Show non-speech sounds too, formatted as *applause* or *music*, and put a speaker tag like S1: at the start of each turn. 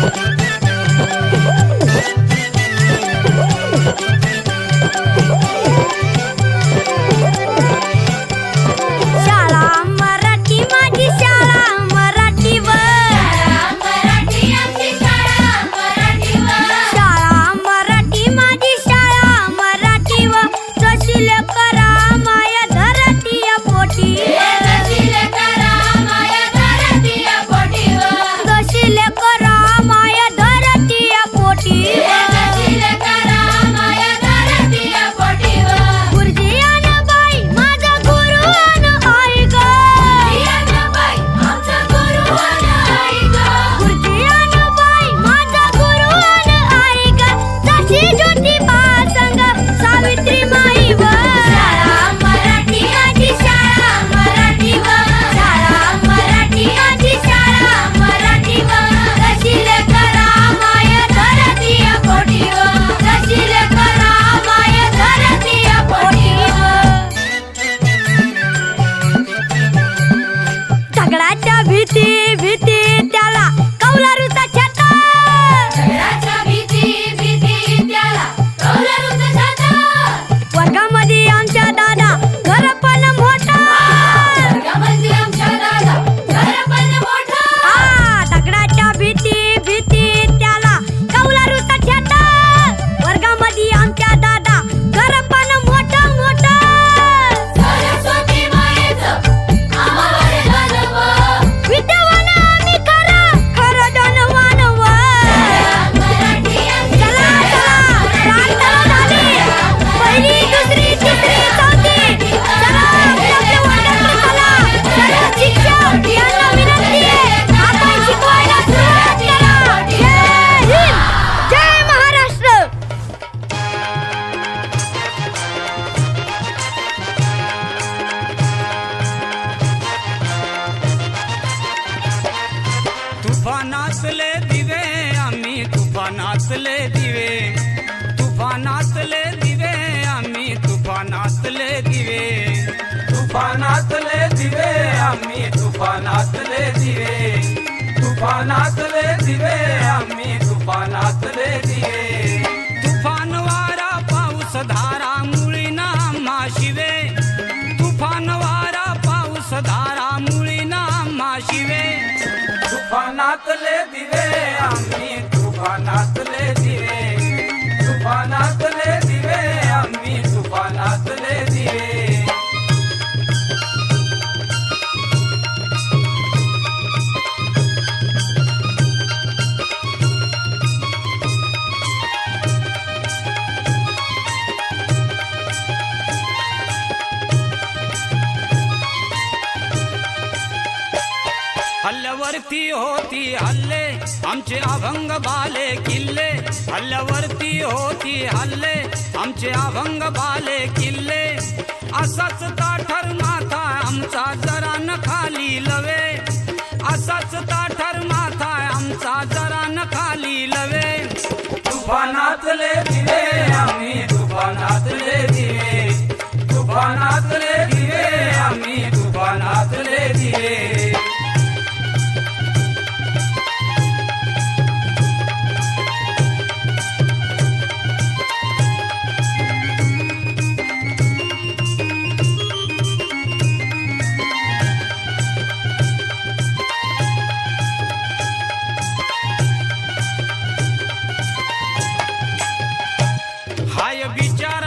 S1: Thank *laughs* you.
S2: तुफानातले दिवे तुफानातले दिवे आम्ही तुफानातले दिवे. तुफानातले दिवे आम्ही तुफानातले दिवे. तुफानातले दिवे आम्ही तुफानातले दिवे. तुफान वारा पाऊस धारा मुळीना आम्हा शिवे तुफान वारा पाऊस धारा मुळीना आम्हा शिवे तुफानातले दिवे आम्ही तुफानातले दिवे तुफानातले दिवे हल्ल्यावरती होती हल्ले. आमचे अभंग बाले किल्ले. हल्ल्यावरती होती हल्ले. आमचे अभंग बाले किल्ले. असाच ताठर माथा आमचा जरा न खाली लवे. असाच ताठर माथा आमचा जरा न खाली लवे. तुफानातले दिवे आम्ही तुफानातले दिवे. तुफानातले दिवे आम्ही तुफानातले दिवे. ವಿಚಾರ